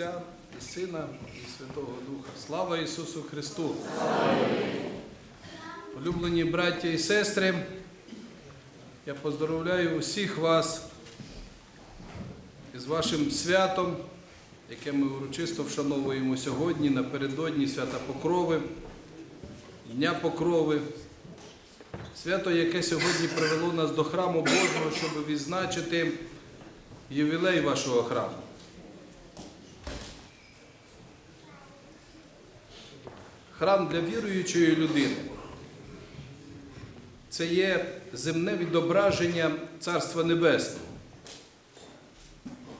Отця і Сина і Святого Духа. Слава Ісусу Христу! Улюблені браття і сестри, я поздоровляю усіх вас із вашим святом, яке ми урочисто вшановуємо сьогодні, напередодні свята Покрови, Дня Покрови. Свято, яке сьогодні привело нас до храму Божого, щоб відзначити ювілей вашого храму. Храм для віруючої людини це є земне відображення Царства Небесного.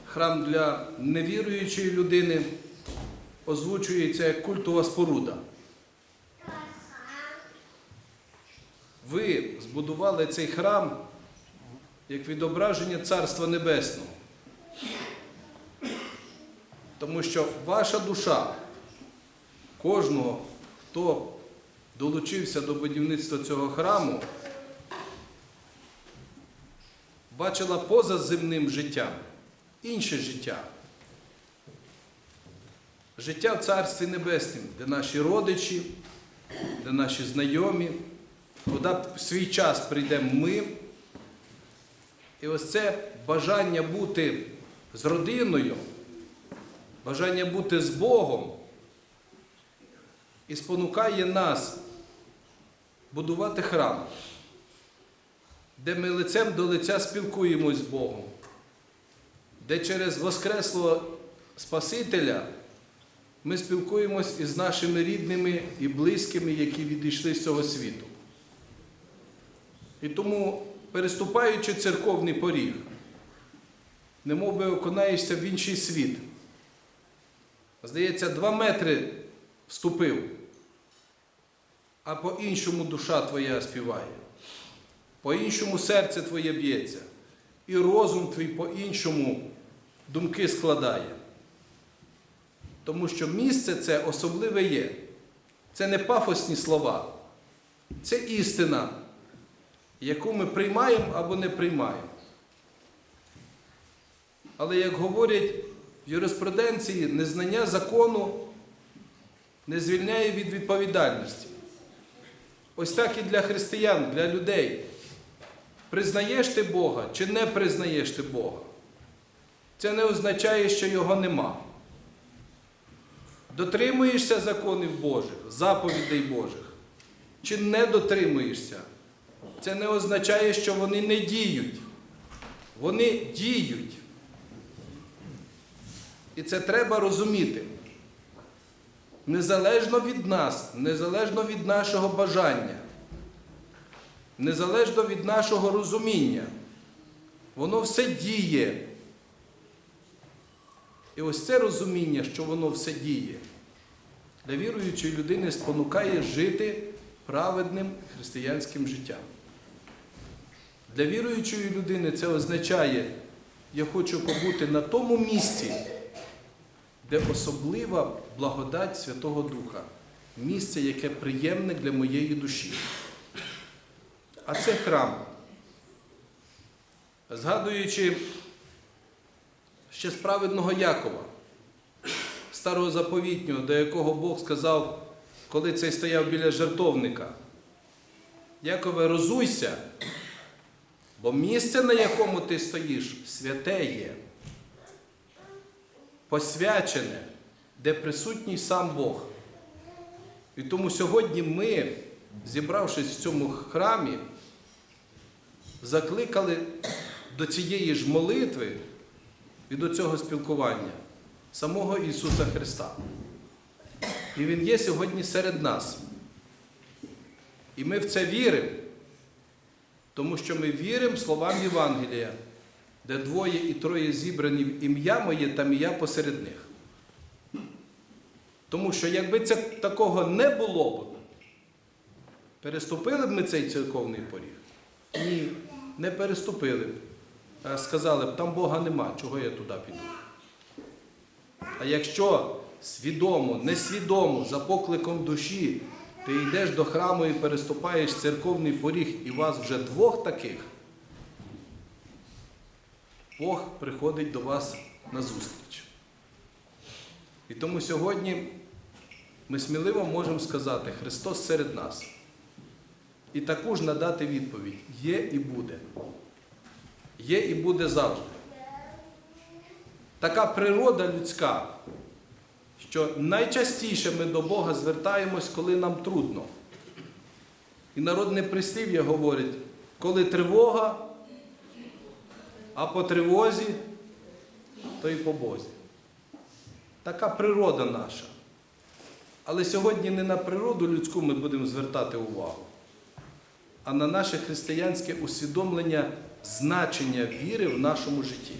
Храм для невіруючої людини озвучується як культова споруда. Ви збудували цей храм як відображення Царства Небесного. Тому що ваша душа, кожного, хто долучився до будівництва цього храму, бачила поза земним життям інше життя. Життя в Царстві Небесному, де наші родичі, де наші знайомі, куди в свій час прийдемо ми. І ось це бажання бути з родиною, бажання бути з Богом і спонукає нас будувати храм, де ми лицем до лиця спілкуємось з Богом, де через Воскреслого Спасителя ми спілкуємось із нашими рідними і близькими, які відійшли з цього світу. І тому, переступаючи церковний поріг, немов би окунаєшся в інший світ. Здається, два метри вступив, а по-іншому душа твоя співає, по-іншому серце твоє б'ється, і розум твій по-іншому думки складає. Тому що місце це особливе є. Це не пафосні слова, це істина, яку ми приймаємо або не приймаємо. Але, як говорять в юриспруденції, незнання закону не звільняє від відповідальності. Ось так і для християн, для людей. Признаєш ти Бога чи не признаєш ти Бога? Це не означає, що його нема. Дотримуєшся законів Божих, заповідей Божих, чи не дотримуєшся? Це не означає, що вони не діють. Вони діють. І це треба розуміти. Незалежно від нас, незалежно від нашого бажання, незалежно від нашого розуміння, воно все діє. І ось це розуміння, що воно все діє, для віруючої людини спонукає жити праведним християнським життям. Для віруючої людини це означає, я хочу побути на тому місці, де особлива благодать Святого Духа, місце, яке приємне для моєї душі. А це храм. Згадуючи ще з праведного Якова, старого заповітнього, до якого Бог сказав, коли цей стояв біля жертовника. Якове, розуйся, бо місце, на якому ти стоїш, святе є, посвячене, де присутній сам Бог. І тому сьогодні ми, зібравшись в цьому храмі, закликали до цієї ж молитви і до цього спілкування самого Ісуса Христа. І Він є сьогодні серед нас. І ми в це віримо, тому що ми віримо словам Євангелія, де двоє і троє зібрані в ім'я моє, там і я посеред них. Тому що якби це такого не було б, переступили б ми цей церковний поріг? Ні, не переступили б. А сказали б, там Бога нема, чого я туди піду. А якщо свідомо, несвідомо, за покликом душі, ти йдеш до храму і переступаєш церковний поріг, і вас вже двох таких, Бог приходить до вас на зустріч. І тому сьогодні ми сміливо можемо сказати, Христос серед нас. І також надати відповідь: є і буде. Є і буде завжди. Така природа людська, що найчастіше ми до Бога звертаємось, коли нам трудно. І народне прислів'я говорить, коли тривога, а по тривозі, то і по Бозі. Така природа наша. Але сьогодні не на природу людську ми будемо звертати увагу, а на наше християнське усвідомлення значення віри в нашому житті.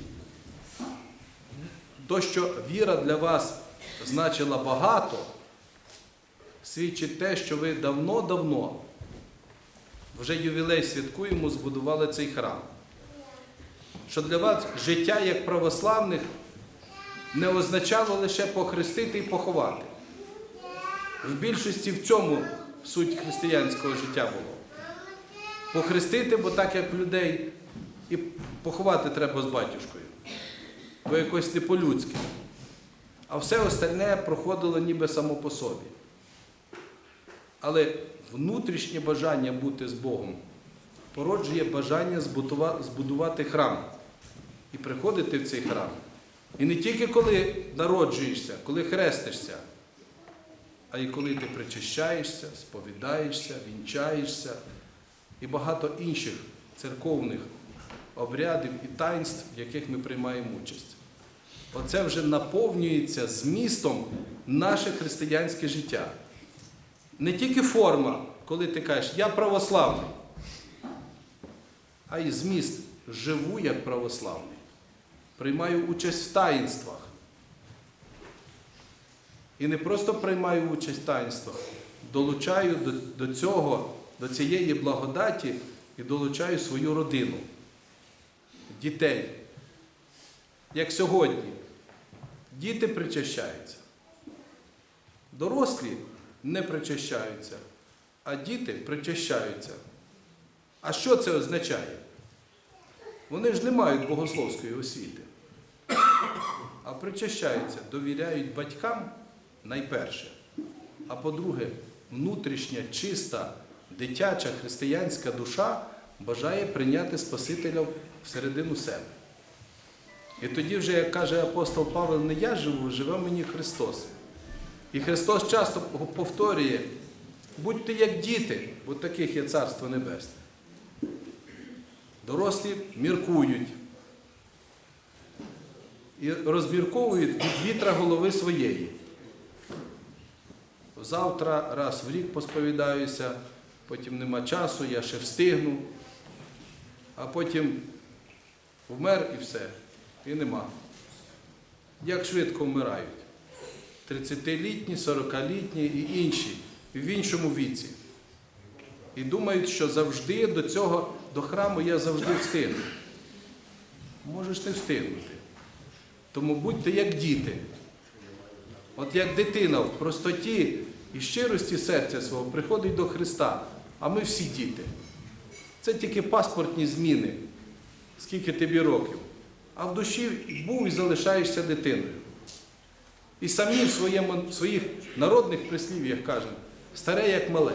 То, що віра для вас значила багато, свідчить те, що ви давно-давно, вже ювілей святкуємо, збудували цей храм. Що для вас життя як православних не означало лише похрестити і поховати. В більшості в цьому суть християнського життя було. Похрестити, бо так як людей, і поховати треба з батюшкою, бо якось не по-людськи. А все остальне проходило ніби само по собі. Але внутрішнє бажання бути з Богом породжує бажання збудувати храм і приходити в цей храм. І не тільки коли народжуєшся, коли хрестишся, а й коли ти причащаєшся, сповідаєшся, вінчаєшся і багато інших церковних обрядів і таїнств, в яких ми приймаємо участь. Оце вже наповнюється змістом наше християнське життя. Не тільки форма, коли ти кажеш, я православний, а й зміст живу як православний. Приймаю участь в таїнствах. І не просто приймаю участь в таїнствах, долучаю до, до цього, до цієї благодаті і долучаю свою родину, дітей. Як сьогодні, діти причащаються. Дорослі не причащаються, а діти причащаються. А що це означає? Вони ж не мають богословської освіти, а причащаються, довіряють батькам найперше. А по-друге, внутрішня, чиста, дитяча християнська душа бажає прийняти Спасителя всередину себе. І тоді вже, як каже апостол Павло, не я живу, живе мені Христос. І Христос часто повторює, будьте як діти, бо таких є Царство Небесне. Дорослі міркують і розмірковують від вітра голови своєї. Завтра раз в рік посповідаюся, потім нема часу, я ще встигну, а потім вмер і все, і нема. Як швидко вмирають. 30-літні, 40-літні і інші в іншому віці. І думають, що завжди до цього, до храму я завжди встигну. Можеш не встигнути. Тому будьте як діти. От як дитина в простоті і щирості серця свого приходить до Христа, а ми всі діти. Це тільки паспортні зміни, скільки тобі років. А в душі був і залишаєшся дитиною. І самі в своєму, в своїх народних прислів'ях кажемо, старе як мале.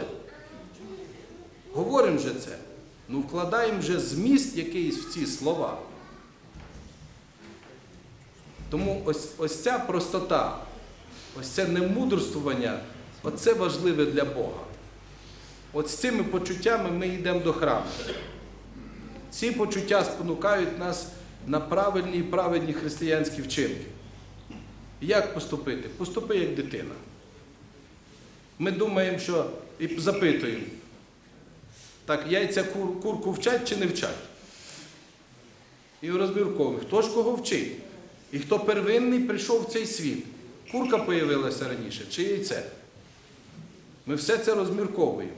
Говоримо вже це, ну вкладаємо вже зміст якийсь в ці слова. Тому ось, ось ця простота, ось це немудрствування, оце важливе для Бога. От з цими почуттями ми йдемо до храму. Ці почуття спонукають нас на правильні і праведні християнські вчинки. Як поступити? Поступи як дитина. Ми думаємо, що і запитуємо, так, яйця кур, курку вчать чи не вчать? І розмірковуємо, хто ж кого вчить? І хто первинний прийшов в цей світ? Курка появилася раніше чи яйце? Ми все це розмірковуємо.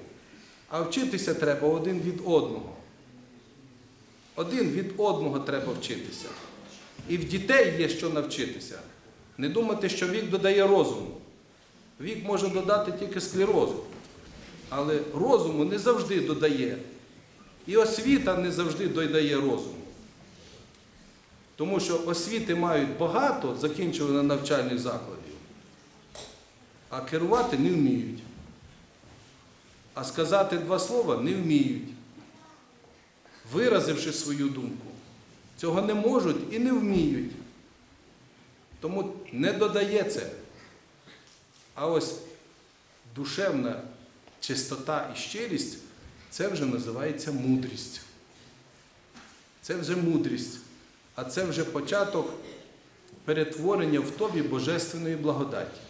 А вчитися треба один від одного. Один від одного треба вчитися. І в дітей є що навчитися. Не думати, що вік додає розуму. Вік може додати тільки склерозу. Але розуму не завжди додає. І освіта не завжди додає розуму. Тому що освіти мають багато закінчувано навчальних закладів, а керувати не вміють. А сказати два слова не вміють, виразивши свою думку. Цього не можуть і не вміють. Тому не додає це. А ось душевна чистота і щирість це вже називається мудрість. Це вже мудрість, а це вже початок перетворення в тобі божественної благодаті.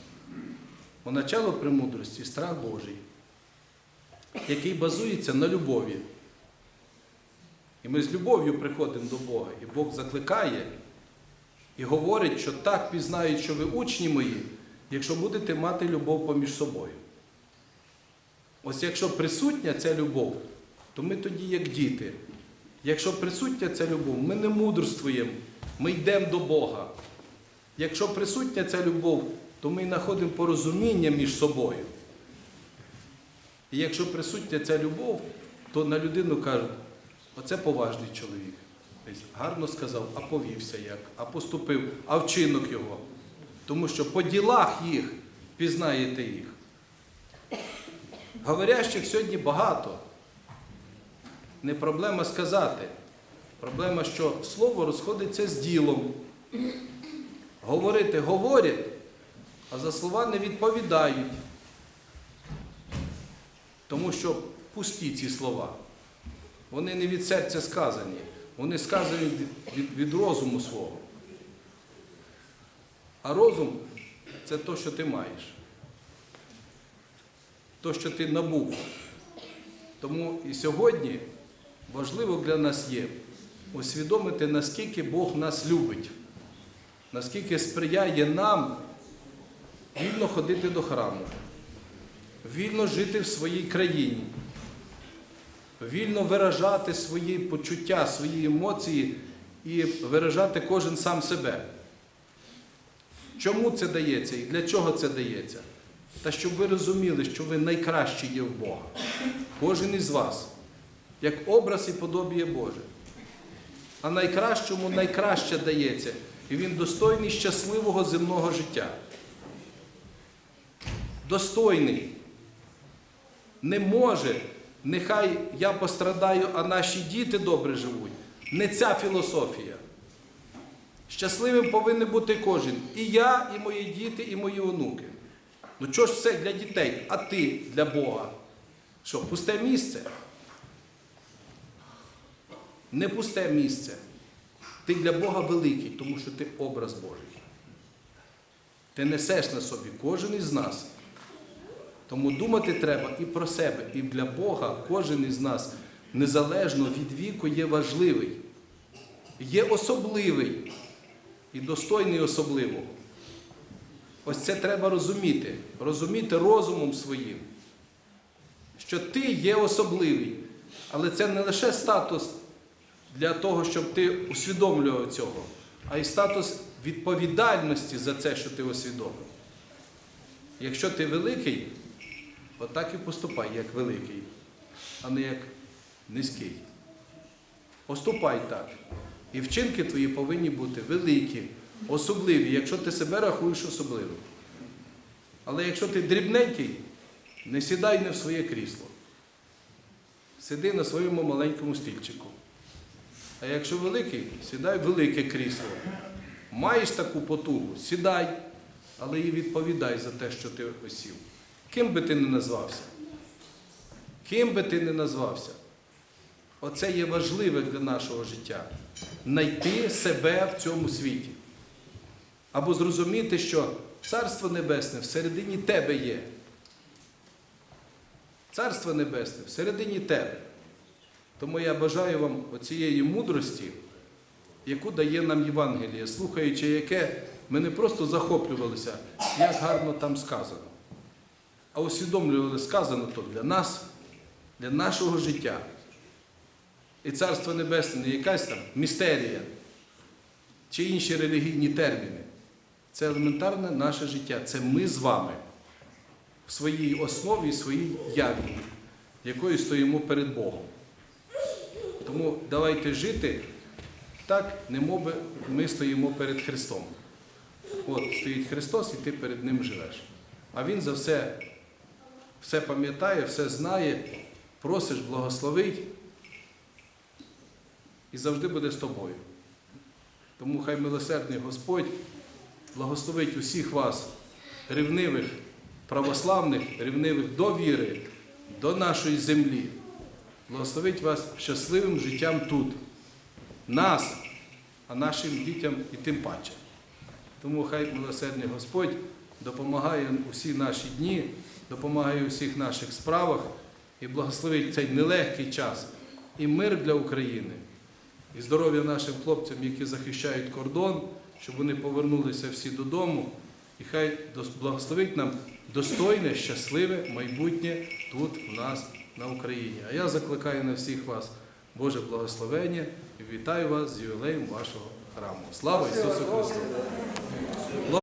Поначалу премудрості страх Божий, який базується на любові. І ми з любов'ю приходимо до Бога, і Бог закликає і говорить, що так пізнають, що ви учні мої, якщо будете мати любов поміж собою. Ось якщо присутня ця любов, то ми тоді як діти. Якщо присутня ця любов, ми не мудрствуємо, ми йдемо до Бога. Якщо присутня ця любов, то ми знаходимо порозуміння між собою. І якщо присутня ця любов, то на людину кажуть, оце поважний чоловік. Гарно сказав, а повівся як, а поступив, а вчинок його. Тому що по ділах їх пізнаєте їх. Говорящих сьогодні багато. Не проблема сказати. Проблема, що слово розходиться з ділом. Говорити говорять, а за слова не відповідають. Тому що пусті ці слова. Вони не від серця сказані, вони сказані від, від, від розуму свого. А розум це то, що ти маєш. То, що ти набув. Тому і сьогодні важливо для нас є усвідомити, наскільки Бог нас любить, наскільки сприяє нам вільно ходити до храму, вільно жити в своїй країні, вільно виражати свої почуття, свої емоції і виражати кожен сам себе. Чому це дається і для чого це дається? Та щоб ви розуміли, що ви найкращі є в Бога. Кожен із вас, як образ і подобіє Боже. А найкращому найкраще дається, і він достойний щасливого земного життя. Достойний. Не може, нехай я пострадаю, а наші діти добре живуть. Не ця філософія. Щасливим повинен бути кожен. І я, і мої діти, і мої онуки. Ну чого ж все для дітей, а ти для Бога? Що, пусте місце? Не пусте місце. Ти для Бога великий, тому що ти образ Божий. Ти несеш на собі кожен із нас. Тому думати треба і про себе, і для Бога кожен із нас, незалежно від віку, є важливий, є особливий і достойний особливого. Ось це треба розуміти, розуміти розумом своїм, що ти є особливий, але це не лише статус для того, щоб ти усвідомлював цього, а й статус відповідальності за це, що ти усвідомив. Якщо ти великий, отак і поступай, як великий, а не як низький. Поступай так. І вчинки твої повинні бути великі, особливі, якщо ти себе рахуєш особливим. Але якщо ти дрібненький, не сідай не в своє крісло. Сиди на своєму маленькому стільчику. А якщо великий, сідай велике крісло. Маєш таку потугу, сідай, але і відповідай за те, що ти осів. Ким би ти не назвався? Ким би ти не назвався? Оце є важливе для нашого життя. Найти себе в цьому світі. Або зрозуміти, що Царство Небесне всередині тебе є. Царство Небесне всередині тебе. Тому я бажаю вам оцієї мудрості, яку дає нам Євангеліє, слухаючи яке, ми не просто захоплювалися, як гарно там сказано, а усвідомлювали сказано то для нас, для нашого життя. І Царство Небесне не якась там містерія чи інші релігійні терміни. Це елементарне наше життя. Це ми з вами в своїй основі, в своїй яві, якою стоїмо перед Богом. Тому давайте жити так, немов би ми стоїмо перед Христом. От стоїть Христос, і ти перед Ним живеш. а Він за все, все пам'ятає, все знає, просиш благословить і завжди буде з тобою. Тому хай милосердний Господь благословить усіх вас, ревнивих, православних, ревнивих до віри, до нашої землі. Благословить вас щасливим життям тут, нас, а нашим дітям і тим паче. Тому хай милосердний Господь допомагає у всі наші дні, допомагає у всіх наших справах і благословить цей нелегкий час і мир для України, і здоров'я нашим хлопцям, які захищають кордон, щоб вони повернулися всі додому. І хай благословить нам достойне, щасливе майбутнє тут у нас на Україні. А я закликаю на всіх вас Боже благословення і вітаю вас з ювілеєм вашого храму. Слава Ісусу Христу!